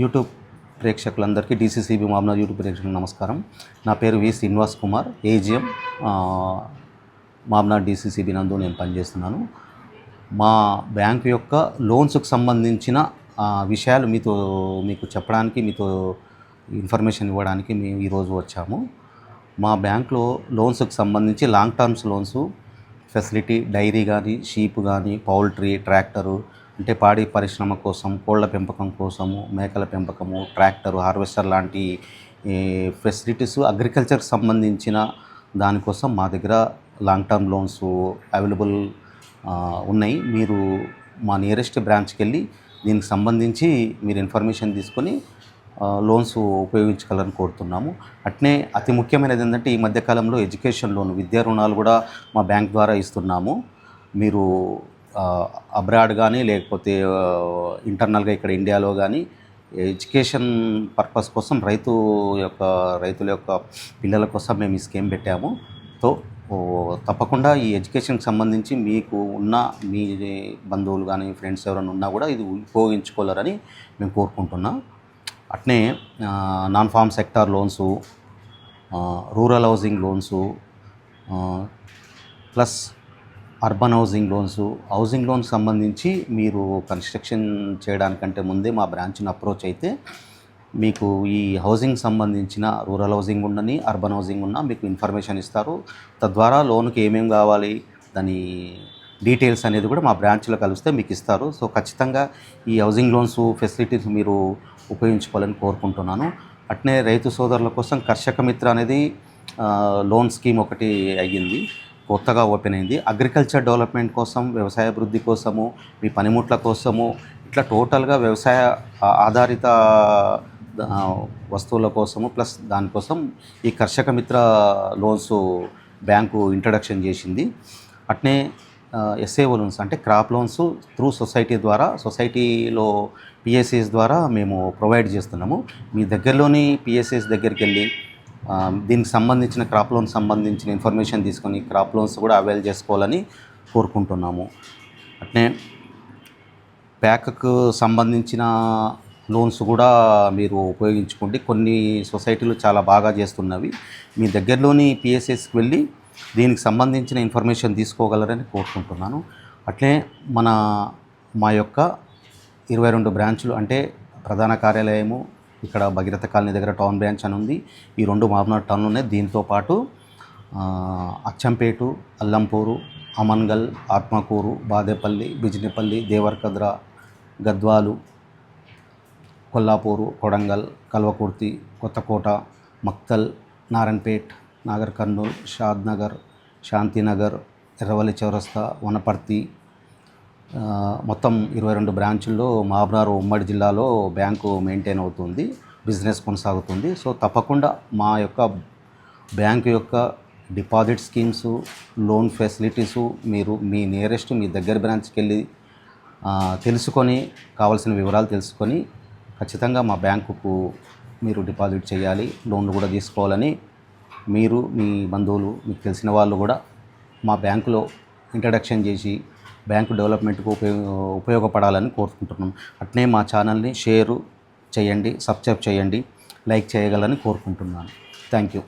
YouTube ప్రేక్షకులందరికీ DCCB మామూలు YouTube ప్రేక్షకులకు నమస్కారం. నా పేరు వి శ్రీనివాస్ కుమార్ ఏజిఎం మామనాడ్ డీసీసీబీ నందు నేను పనిచేస్తున్నాను. మా బ్యాంక్ యొక్క లోన్స్కి సంబంధించిన విషయాలు మీతో మీకు చెప్పడానికి మీతో ఇన్ఫర్మేషన్ ఇవ్వడానికి మేము ఈరోజు వచ్చాము. మా బ్యాంక్లో లోన్స్కి సంబంధించి long terms loans facility dairy కానీ షీప్ కానీ పౌల్ట్రీ ట్రాక్టరు అంటే పాడి పరిశ్రమ కోసం కోళ్ళ పెంపకం కోసము మేకల పెంపకము ట్రాక్టరు హార్వెస్టర్ లాంటి ఫెసిలిటీస్ అగ్రికల్చర్కి సంబంధించిన దానికోసం మా దగ్గర లాంగ్ టర్మ్ లోన్స్ అవైలబుల్ ఉన్నాయి. మీరు మా నియరెస్ట్ బ్రాంచ్కి వెళ్ళి దీనికి సంబంధించి మీరు ఇన్ఫర్మేషన్ తీసుకొని లోన్స్ ఉపయోగించగలరని కోరుతున్నాము. అట్నే అతి ముఖ్యమైనది ఏంటంటే ఈ మధ్యకాలంలో ఎడ్యుకేషన్ లోన్ విద్యా రుణాలు కూడా మా బ్యాంక్ ద్వారా ఇస్తున్నాము. మీరు అబ్రాడ్ కానీ లేకపోతే ఇంటర్నల్గా ఇక్కడ ఇండియాలో కానీ ఎడ్యుకేషన్ పర్పస్ కోసం రైతు యొక్క రైతుల యొక్క పిల్లల కోసం మేము ఈ స్కీమ్ పెట్టాము. సో తప్పకుండా ఈ ఎడ్యుకేషన్కి సంబంధించి మీకు ఉన్న మీ బంధువులు కానీ ఫ్రెండ్స్ ఎవరైనా ఉన్నా కూడా ఇది ఉపయోగించుకోలేరని మేము కోరుకుంటున్నాం. అట్నే non farm sector loans rural housing loans plus urban housing loans housing loans సంబంధించి మీరు కన్స్ట్రక్షన్ చేయడానికంటే ముందే మా బ్రాంచ్ని అప్రోచ్ అయితే మీకు ఈ హౌసింగ్ సంబంధించిన రూరల్ హౌసింగ్ ఉండని అర్బన్ హౌసింగ్ ఉన్నా మీకు ఇన్ఫర్మేషన్ ఇస్తారు. తద్వారా లోన్కి ఏమేమి కావాలి దాని డీటెయిల్స్ అనేది కూడా మా బ్రాంచ్లో కలిస్తే మీకు ఇస్తారు. సో ఖచ్చితంగా ఈ హౌసింగ్ లోన్స్ ఫెసిలిటీస్ మీరు ఉపయోగించుకోవాలని కోరుకుంటున్నాను. అట్నే రైతు సోదరుల కోసం కర్షక మిత్ర అనేది లోన్ స్కీమ్ ఒకటి అయ్యింది. కొత్తగా ఓపెన్ అయింది. అగ్రికల్చర్ డెవలప్మెంట్ కోసం వ్యవసాయ అభివృద్ధి కోసము మీ పనిముట్ల కోసము ఇట్లా టోటల్గా వ్యవసాయ ఆధారిత వస్తువుల కోసము ప్లస్ దానికోసం ఈ కర్షక మిత్ర లోన్స్ బ్యాంకు ఇంట్రడక్షన్ చేసింది. అట్నే ఎస్ఏఓ లోన్స్ అంటే క్రాప్ లోన్స్ త్రూ సొసైటీ ద్వారా సొసైటీలో పిఎస్సిస్ ద్వారా మేము ప్రొవైడ్ చేస్తున్నాము. మీ దగ్గరలోని పిఎస్సిస్ దగ్గరికి వెళ్ళి దీనికి సంబంధించిన క్రాప్ లోన్ సంబంధించిన ఇన్ఫర్మేషన్ తీసుకొని క్రాప్ లోన్స్ కూడా అవైల్ చేసుకోవాలని కోరుకుంటున్నాము. అట్నే ప్యాక్కు సంబంధించిన లోన్స్ కూడా మీరు ఉపయోగించుకోండి. కొన్ని సొసైటీలు చాలా బాగా చేస్తున్నవి. మీ దగ్గరలోని పిఎస్ఎస్కి వెళ్ళి దీనికి సంబంధించిన ఇన్ఫర్మేషన్ తీసుకోగలరని కోరుకుంటున్నాను. అట్లే మన మా యొక్క ఇరవై రెండు బ్రాంచులు అంటే ప్రధాన కార్యాలయము ఇక్కడ భగీరథ కాలనీ దగ్గర టౌన్ బ్రాంచ్ అని ఉంది. ఈ రెండు మామూలు టౌన్లు ఉన్నాయి. దీంతో పాటు అచ్చంపేటు అల్లంపూరు అమన్గల్ ఆత్మకూరు బాదేపల్లి బిజినపల్లి దేవరకద్ర గద్వాలు కొల్లాపూరు కొడంగల్ కల్వకుర్తి కొత్తకోట మక్తల్ నారాయణపేట్ నాగర్ కర్నూల్ షాద్నగర్ శాంతినగర్ ఎర్రవల్లి చౌరస్తా వనపర్తి మొత్తం ఇరవై రెండు బ్రాంచుల్లో మహబూబ్నగర్ ఉమ్మడి జిల్లాలో బ్యాంకు మెయింటైన్ అవుతుంది బిజినెస్ కొనసాగుతుంది. సో తప్పకుండా మా యొక్క బ్యాంకు యొక్క డిపాజిట్ స్కీమ్స్ లోన్ ఫెసిలిటీసు మీరు మీ నియరెస్ట్ మీ దగ్గర బ్రాంచ్కి వెళ్ళి తెలుసుకొని కావాల్సిన వివరాలు తెలుసుకొని ఖచ్చితంగా మా బ్యాంకుకు మీరు డిపాజిట్ చేయాలి లోన్లు కూడా తీసుకోవాలని మీరు మీ బంధువులు మీకు తెలిసిన వాళ్ళు కూడా మా బ్యాంకులో ఇంట్రడక్షన్ చేసి బ్యాంకు డెవలప్మెంట్కు ఉపయోగ ఉపయోగపడాలని కోరుకుంటున్నాం. అట్నే మా ఛానల్ని షేరు చేయండి సబ్స్క్రైబ్ చేయండి లైక్ చేయగలని కోరుకుంటున్నాను. Thank you.